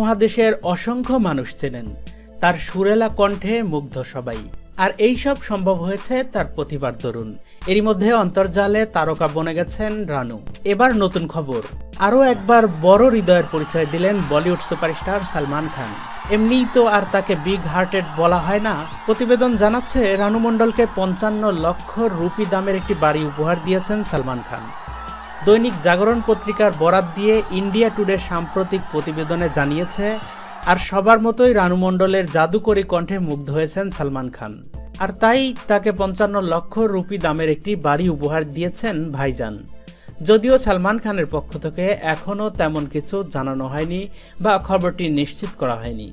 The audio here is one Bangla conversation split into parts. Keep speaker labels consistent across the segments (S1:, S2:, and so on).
S1: মহাদেশের অসংখ্য মানুষ চেনেন। তার সুরেলা কণ্ঠে মুগ্ধ সবাই। আর এই সব সম্ভব হয়েছে তার প্রতিভার দরুন। এরই মধ্যে অন্তর্জালে তারকা বনে গেছেন রানু। এবার নতুন খবর। আরও একবার বড় হৃদয়ের পরিচয় দিলেন বলিউড সুপারস্টার সালমান খান। এমনিই তো আর তাকে বিগ হার্টেড বলা হয় না। প্রতিবেদন জানাচ্ছে, রানু মণ্ডলকে পঞ্চান্ন লক্ষ রুপি দামের একটি বাড়ি উপহার দিয়েছেন সালমান খান। দৈনিক জাগরণ পত্রিকার বরাত দিয়ে ইন্ডিয়া টুডে সাম্প্রতিক প্রতিবেদনে জানিয়েছে, আর সবার মতোই রানু মণ্ডলের জাদুকরী কণ্ঠে মুগ্ধ হয়েছেন সালমান খান। আর তাই তাকে পঞ্চান্ন লক্ষ রুপি দামের একটি বাড়ি উপহার দিয়েছেন ভাইজান। যদিও সালমান খানের পক্ষ থেকে এখনও তেমন কিছু জানানো হয়নি বা খবরটি নিশ্চিত করা হয়নি।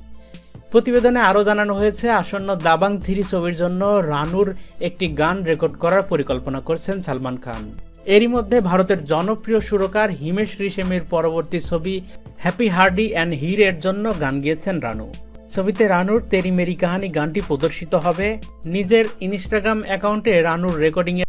S1: প্রতিবেদনে আরও জানানো হয়েছে, আসন্ন দাবাং থ্রি ছবির জন্য রানুর একটি গান রেকর্ড করার পরিকল্পনা করছেন সালমান খান। এরই মধ্যে ভারতের জনপ্রিয় সুরকার হিমেশ রিশেমের পরবর্তী ছবি হ্যাপি হার্ডি অ্যান্ড হির এর জন্য গান গিয়েছেন রানু। ছবিতে রানুর তেরি মেরি কাহানি গানটি প্রদর্শিত হবে। নিজের ইনস্টাগ্রাম অ্যাকাউন্টে রানুর রেকর্ডিং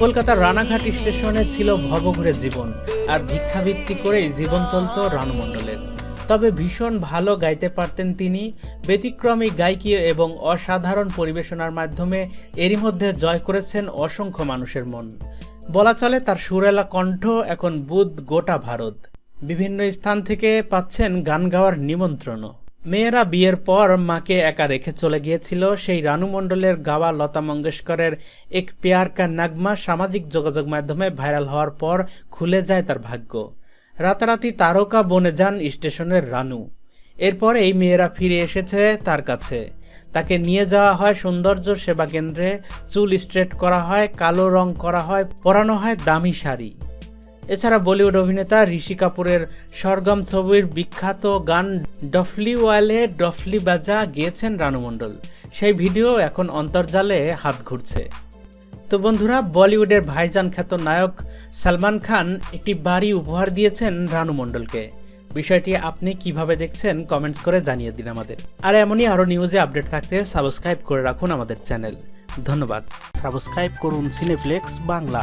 S1: কলকাতার রানাঘাট স্টেশনে ছিল ভবঘুরে জীবন, আর ভিক্ষাবৃত্তি করেই জীবন চলত রানু মণ্ডলের তবে ভীষণ ভালো গাইতে পারতেন তিনি, ব্যতিক্রমী গায়কী এবং অসাধারণ পরিবেশনার মাধ্যমে এরই মধ্যে জয় করেছেন অসংখ্য মানুষের মন। বলা চলে তার সুরেলা কণ্ঠ এখন বুধ গোটা ভারত। বিভিন্ন স্থান থেকে পাচ্ছেন গান গাওয়ার নিমন্ত্রণও। মেয়েরা বিয়ের পর মাকে একা রেখে চলে গিয়েছিল। সেই রানু মণ্ডলের গাওয়া লতা মঙ্গেশকরের এক পেয়ার কা নাগমা সামাজিক যোগাযোগ মাধ্যমে ভাইরাল হওয়ার পর খুলে যায় তার ভাগ্য। রাতারাতি তারকা বনে যান স্টেশনের রানু। এরপর এই মেয়েরা ফিরে এসেছে তার কাছে। তাকে নিয়ে যাওয়া হয় সৌন্দর্য সেবা কেন্দ্রে, চুল স্ট্রেট করা হয়, কালো রং করা হয়, পরানো হয় দামি শাড়ি। এছাড়া বলিউড অভিনেতা ঋষি কাপুরের সরগম ছবির বিখ্যাত গান ডফলি ওয়ালে ডফলি বাজা গিয়েছেন রানু মণ্ডল। সেই ভিডিও এখন অন্তর্জালে হাত ঘুরছে। তো বন্ধুরা, বলিউডের ভাইজান খ্যাত নায়ক সালমান খান একটি বাড়ি উপহার দিয়েছেন রানু মণ্ডলকে। বিষয়টি আপনি কীভাবে দেখছেন কমেন্টস করে জানিয়ে দিন আমাদের। আর এমনই আরও নিউজে আপডেট থাকতে সাবস্ক্রাইব করে রাখুন আমাদের চ্যানেল। ধন্যবাদ। সাবস্ক্রাইব করুন সিনেপ্লেক্স বাংলা।